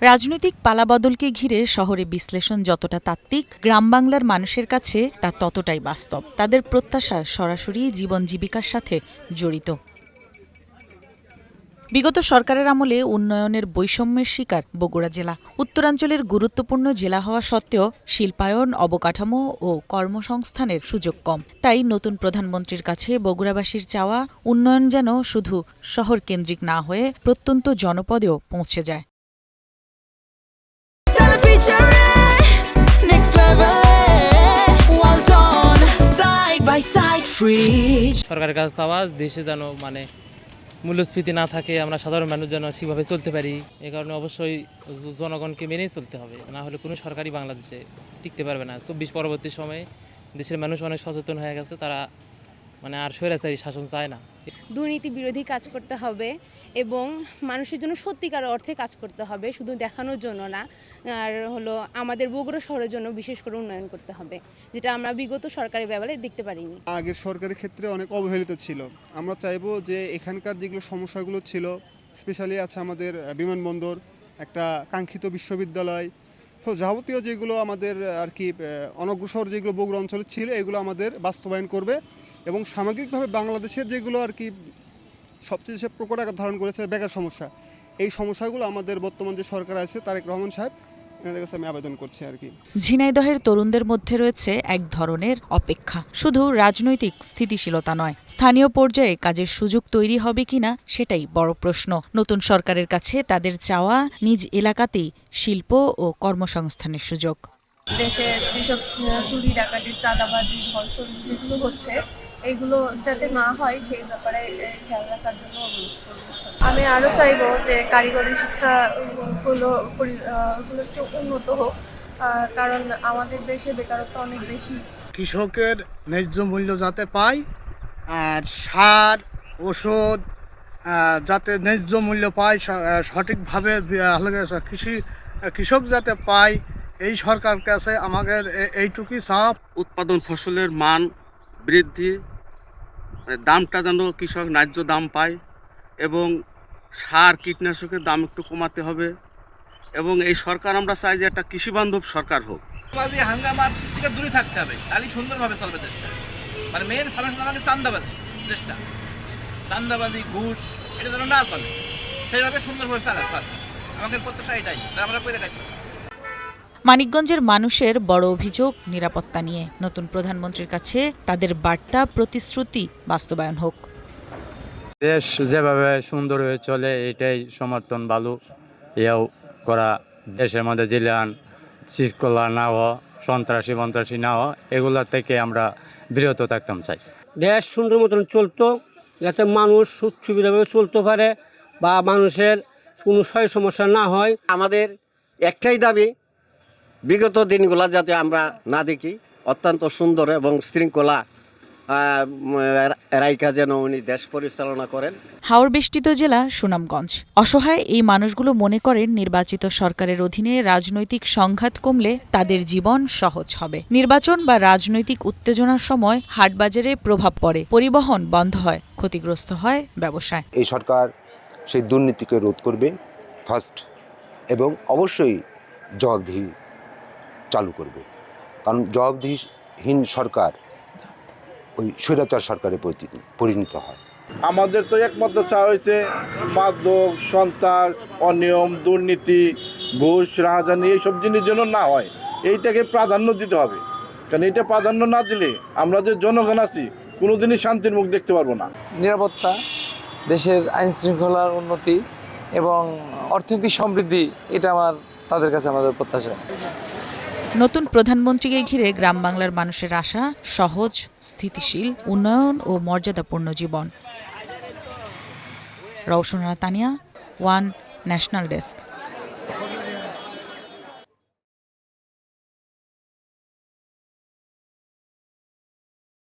রাজনৈতিক পালাবদলকে ঘিরে শহরে বিশ্লেষণ যতটা তাত্ত্বিক গ্রাম বাংলার মানুষের কাছে তা ততটাই বাস্তব। তাদের প্রত্যাশা সরাসরি জীবন জীবিকার সাথে জড়িত। বিগত সরকারের আমলে উন্নয়নের বৈষম্যের শিকার বগুড়া জেলা। উত্তরাঞ্চলের গুরুত্বপূর্ণ জেলা হওয়া সত্ত্বেও শিল্পায়ন, অবকাঠামো ও কর্মসংস্থানের সুযোগ কম। তাই নতুন প্রধানমন্ত্রীর কাছে বগুড়াবাসীর চাওয়া, উন্নয়ন যেন শুধু শহর কেন্দ্রিক না হয়ে প্রত্যন্ত জনপদেও পৌঁছে যায়। সরকারের কাছে চাওয়া, দেশে যেন মানে মূল্যস্ফীতি না থাকে, আমরা সাধারণ মানুষ যেন ঠিকভাবে চলতে পারি। এ কারণে অবশ্যই জনগণকে মেনেই চলতে হবে। না হলে কোনো সরকারই বাংলাদেশে টিকতে পারবে না। চব্বিশ পরবর্তী সময়ে দেশের মানুষ অনেক সচেতন হয়ে গেছে, তারা মানে আর স্বৈরাচারী শাসন চায় না। দুর্নীতি বিরোধী কাজ করতে হবে এবং মানুষের জন্য সত্যিকার অর্থে কাজ করতে হবে শুধু দেখানোর জন্য না আর হলো আমাদের বগুড়া শহরের জন্য বিশেষ করে উন্নয়ন করতে হবে যেটা আমরা বিগত সরকারি ব্যাপারে দেখতে পারিনি। আগের সরকারের ক্ষেত্রে অনেক অবহেলিত ছিল। আমরা চাইব যে এখানকার যেগুলো সমস্যাগুলো ছিল স্পেশালি আছে আমাদের বিমানবন্দর একটা কাঙ্ক্ষিত বিশ্ববিদ্যালয় তো যাবতীয় যেগুলো আমাদের আর কি অনগ্রসর যেগুলো বগুড়া অঞ্চলে ছিল এগুলো আমাদের বাস্তবায়ন করবে। এবং সামগ্রিকভাবে বাংলাদেশের যেগুলো আর কি সবচেয়ে সে প্রকট আকার ধারণ করেছে বেকার সমস্যা এই সমস্যাগুলো আমাদের বর্তমান যে সরকার আছে তারেক রহমান সাহেব আমি আবেদন করছি আর কি। ঝিনাইদহের তরুণদের মধ্যে রয়েছে এক ধরনের অপেক্ষা। শুধু রাজনৈতিক স্থিতিশীলতা নয় স্থানীয় পর্যায়ে কাজের সুযোগ তৈরি হবে কিনা সেটাই বড় প্রশ্ন। নতুন সরকারের কাছে তাদের চাওয়া নিজ এলাকাতেই শিল্প ও কর্মসংস্থানের সুযোগ। দেশে যেসব চুরি ডাকাতি চাঁদাবাজি ধর্ষণ যেগুলো হচ্ছে এগুলো যাতে না হয় সেই ব্যাপারে খেয়াল রাখার জন্য অনুরোধ আমি আরও চাইব যে কারিগরি শিক্ষাগুলো গুলো একটু উন্নত হোক কারণ আমাদের দেশে বেকারত্ব অনেক বেশি। কৃষকের ন্যায্য মূল্য যাতে পায় আর সার ওষুধ যাতে ন্যায্য মূল্য পায় সঠিকভাবে কৃষি কৃষক যাতে পায় এই সরকার কাছে আমাদের এ- এইটুকুই চাপ। উৎপাদন ফসলের মান বৃদ্ধি মানে দামটা যেন কৃষক ন্যায্য দাম পায় এবং সার, কীটনাশকের দাম একটু কমাতে হবে এবং এই সরকার আমরা চাই যে একটা কৃষিবান্ধব সরকার হোক। চাঁদাবাজি হাঙ্গামার থেকে দূরে থাকতে হবে তাহলেই সুন্দরভাবে চলবে দেশটা। মানে মেন সমস্যা আমাদের চান্দাবাজি দেশটা। চান্দাবাজি ঘুষ, এটা যেন না চলে, সেইভাবে সুন্দরভাবে চালায় সরকার আমাদের প্রত্যাশা এটাই আমরা করে হবে। মানিকগঞ্জের মানুষের বড় অভিযোগ নিরাপত্তা নিয়ে। নতুন প্রধানমন্ত্রীর কাছে তাদের বার্তা প্রতিশ্রুতি বাস্তবায়ন হোক। দেশ যেভাবে সুন্দর হয়ে চলে এটাই সমর্থন ভালো ইয়াও করা দেশের মধ্যে জিলান শৃঙ্খলা না হওয়া সন্ত্রাসী মন্ত্রাসী না হওয়া এগুলা থেকে আমরা বিরত থাকতাম চাই। দেশ সুন্দর মতন চলতো যাতে মানুষ সুখ সুবিধাভাবে চলতে পারে বা মানুষের কোনো সয় সমস্যা না হয়। আমাদের একটাই দাবি বিগত দিনগুলা যাতে আমরা না দেখি অত্যন্ত সুন্দর এবং শৃঙ্খলা রাইকা যেন উনি দেশ পরিচালনা করেন। হাওর বেষ্টিত জেলা সুনামগঞ্জ। অসহায় এই মানুষগুলো মনে করেন নির্বাচিত সরকারের অধীনে রাজনৈতিক সংঘাত কমলে তাদের জীবন সহজ হবে। নির্বাচন বা রাজনৈতিক উত্তেজনার সময় হাটবাজারে প্রভাব পড়ে পরিবহন বন্ধ হয় ক্ষতিগ্রস্ত হয় ব্যবসায়। এই সরকার সেই দুর্নীতিকে রোধ করবে ফার্স্ট এবং অবশ্যই জবাবদিহি চালু করবে। কারণ জবাবদিহীন সরকার ওই স্বৈরাচার সরকারে পরিণত- পরিণত হয়। আমাদের তো একমাত্র চা হয়েছে মাদক সন্ত্রাস অনিয়ম দুর্নীতি ঘুষ রাহাজানি এইসব জিনিস যেন না হয়। এইটাকে প্রাধান্য দিতে হবে। কারণ এটা প্রাধান্য না দিলে আমরা যে জনগণ আছি কোনোদিনই শান্তির মুখ দেখতে পারব না। নিরাপত্তা দেশের আইন শৃঙ্খলার উন্নতি এবং অর্থনৈতিক সমৃদ্ধি এটা আমার তাদের কাছে আমাদের প্রত্যাশা। নতুন প্রধানমন্ত্রীকে ঘিরে গ্রাম বাংলার মানুষের আশা, সহজ, স্থিতিশীল, উন্নয়ন ও মর্যাদাপূর্ণ জীবন। Roushna Tania, one national desk.